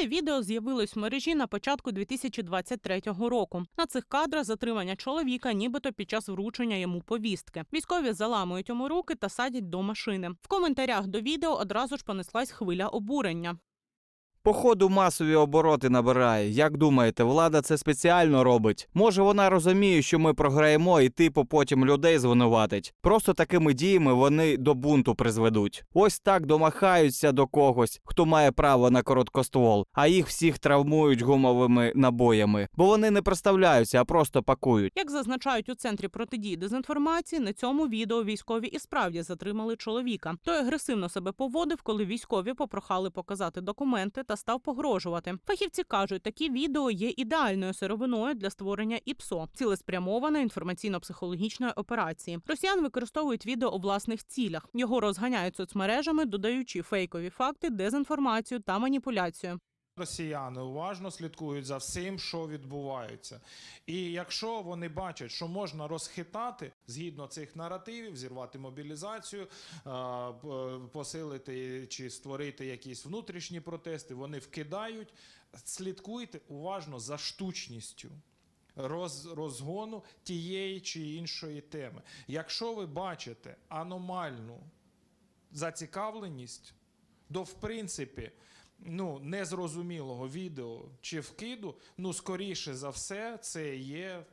Це відео з'явилось в мережі на початку 2023 року. На цих кадрах затримання чоловіка, нібито під час вручення йому повістки. Військові заламують йому руки та садять до машини. В коментарях до відео одразу ж понеслась хвиля обурення. Походу масові обороти набирає. Як думаєте, влада це спеціально робить? Може вона розуміє, що ми програємо, і типу потім людей звинуватить. Просто такими діями вони до бунту призведуть. Ось так домахаються до когось, хто має право на короткоствол, а їх всіх травмують гумовими набоями, бо вони не представляються, а просто пакують. Як зазначають у центрі протидії дезінформації, на цьому відео військові і справді затримали чоловіка. Той агресивно себе поводив, коли військові попрохали показати документи та став погрожувати. Фахівці кажуть, такі відео є ідеальною сировиною для створення ІПСО, цілеспрямованої інформаційно-психологічної операції. Росіян використовують відео у власних цілях. Його розганяють соцмережами, додаючи фейкові факти, дезінформацію та маніпуляцію. Росіяни уважно слідкують за всім, що відбувається. І якщо вони бачать, що можна розхитати згідно цих наративів, зірвати мобілізацію, посилити чи створити якісь внутрішні протести, вони вкидають. Слідкуйте уважно за штучністю. Роз, розгону тієї чи іншої теми. Якщо ви бачите аномальну зацікавленість до, в принципі, ну, незрозумілого відео чи вкиду, ну, скоріше за все, це є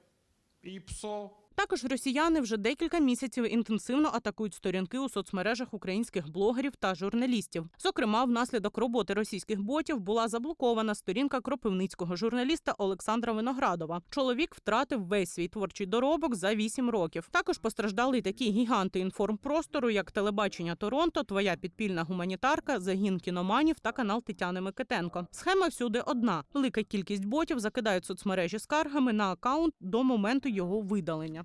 ІПСО. Також росіяни вже декілька місяців інтенсивно атакують сторінки у соцмережах українських блогерів та журналістів. Зокрема, внаслідок роботи російських ботів була заблокована сторінка кропивницького журналіста Олександра Виноградова. Чоловік втратив весь свій творчий доробок за вісім років. Також постраждали такі гіганти інформпростору, як телебачення Торонто, твоя підпільна гуманітарка, загін кіноманів та канал Тетяни Микитенко. Схема всюди одна: велика кількість ботів закидають соцмережі скаргами на акаунт до моменту його видалення.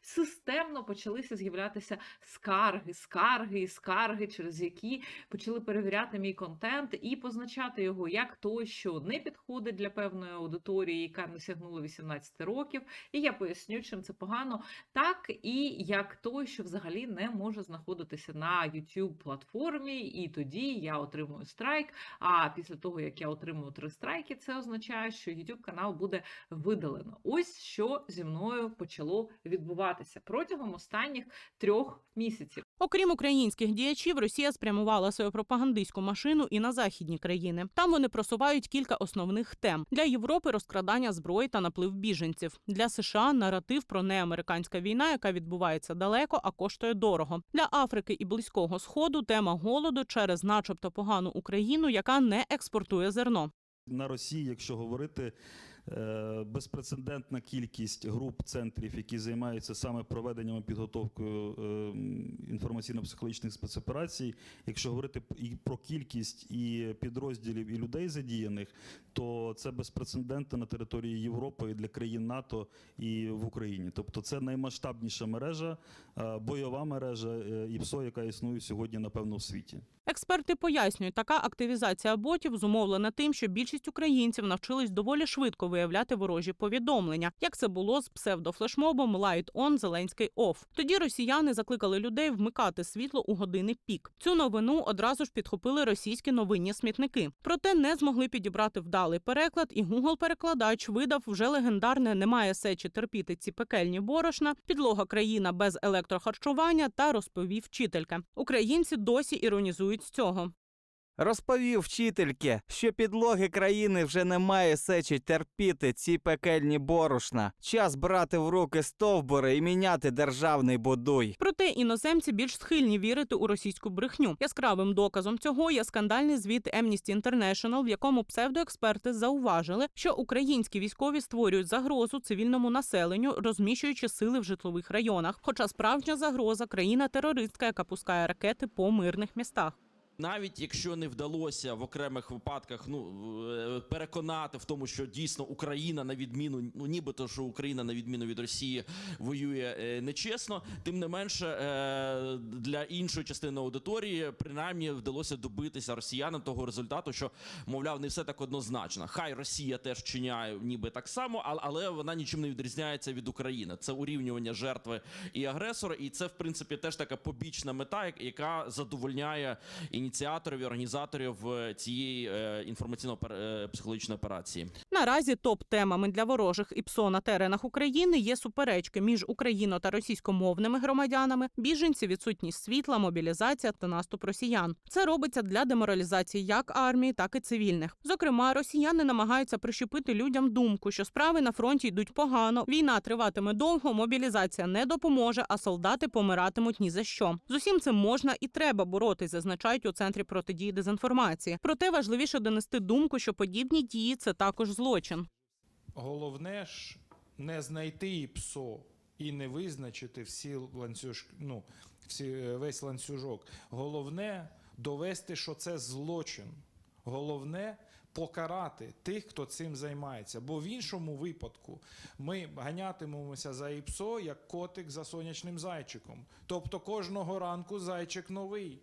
Системно почалися з'являтися скарги, скарги і скарги, через які почали перевіряти мій контент і позначати його як той, що не підходить для певної аудиторії, яка не сягнула 18 років. І я поясню, чим це погано, так і як той, що взагалі не може знаходитися на youtube платформі, і тоді я отримую страйк. А після того, як я отримую три страйки, це означає, що youtube канал буде видалено. Ось що зі мною почало відбуватися протягом останніх трьох місяців. Окрім українських діячів, Росія спрямувала свою пропагандистську машину і на західні країни. Там вони просувають кілька основних тем для Європи розкрадання зброї та наплив біженців. Для США наратив про неамериканська війна, яка відбувається далеко, а коштує дорого. Для Африки і Близького Сходу тема голоду через, начебто, погану Україну, яка не експортує зерно. На Росії, якщо говорити, безпрецедентна кількість груп центрів, які займаються саме проведенням і підготовкою е, інформаційно-психологічних спецоперацій. Якщо говорити і про кількість і підрозділів, і людей задіяних, то це безпрецедентно на території Європи і для країн НАТО і в Україні. Тобто, це наймасштабніша мережа, е, бойова мережа е, ІПСО, яка існує сьогодні, напевно, в світі. Експерти пояснюють, така активізація ботів зумовлена тим, що більшість українців навчились доволі швидко виявляти ворожі повідомлення, як це було з псевдофлешмобом Light On Зеленський Off. Тоді росіяни закликали людей вмикати світло у години пік. Цю новину одразу ж підхопили російські новинні смітники. Проте не змогли підібрати вдалий переклад, і Google перекладач видав вже легендарне немає сечі терпіти ці пекельні борошна, підлога країна без електрохарчування та розповів вчителька. Українці досі іронізують з цього. Розповів вчительки, що підлоги країни вже немає сечі терпіти ці пекельні борошна. Час брати в руки стовбури і міняти державний будуй. Проте іноземці більш схильні вірити у російську брехню. Яскравим доказом цього є скандальний звіт Amnesty International, в якому псевдоексперти зауважили, що українські військові створюють загрозу цивільному населенню, розміщуючи сили в житлових районах. Хоча справжня загроза країна-терористка, яка пускає ракети по мирних містах. Навіть якщо не вдалося в окремих випадках ну е, переконати в тому, що дійсно Україна на відміну, ну нібито що Україна на відміну від Росії воює е, нечесно, тим не менше е, для іншої частини аудиторії принаймні вдалося добитися росіянам того результату, що мовляв не все так однозначно. Хай Росія теж вчиняє ніби так само, але, але вона нічим не відрізняється від України. Це урівнювання жертви і агресора, і це в принципі теж така побічна мета, яка задовольняє і ініціаторів і організаторів е, цієї е, інформаційно-психологічної операції. Наразі топ-темами для ворожих ІПСО на теренах України є суперечки між україно та російськомовними громадянами, біженці, відсутність світла, мобілізація та наступ росіян. Це робиться для деморалізації як армії, так і цивільних. Зокрема, росіяни намагаються прищепити людям думку, що справи на фронті йдуть погано. Війна триватиме довго, мобілізація не допоможе, а солдати помиратимуть ні за що. З усім цим можна і треба боротись, зазначають у центрі протидії дезінформації. Проте важливіше донести думку, що подібні дії це також злочин. Головне ж не знайти ІПСО і не визначити всі ланцюж, ну, всі, е, весь ланцюжок. Головне довести, що це злочин. Головне покарати тих, хто цим займається. Бо в іншому випадку ми ганятимемося за ІПСО як котик за сонячним зайчиком. Тобто кожного ранку зайчик новий.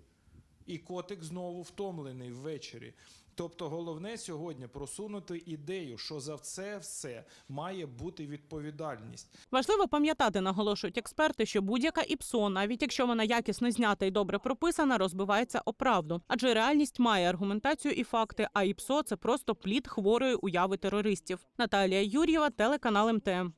І котик знову втомлений ввечері. Тобто головне сьогодні просунути ідею, що за це все має бути відповідальність. Важливо пам'ятати, наголошують експерти, що будь-яка ІПСО, навіть якщо вона якісно знята і добре прописана, розбивається о правду. Адже реальність має аргументацію і факти, а ІПСО це просто плід хворої уяви терористів. Наталія Юр'єва, телеканал МТМ.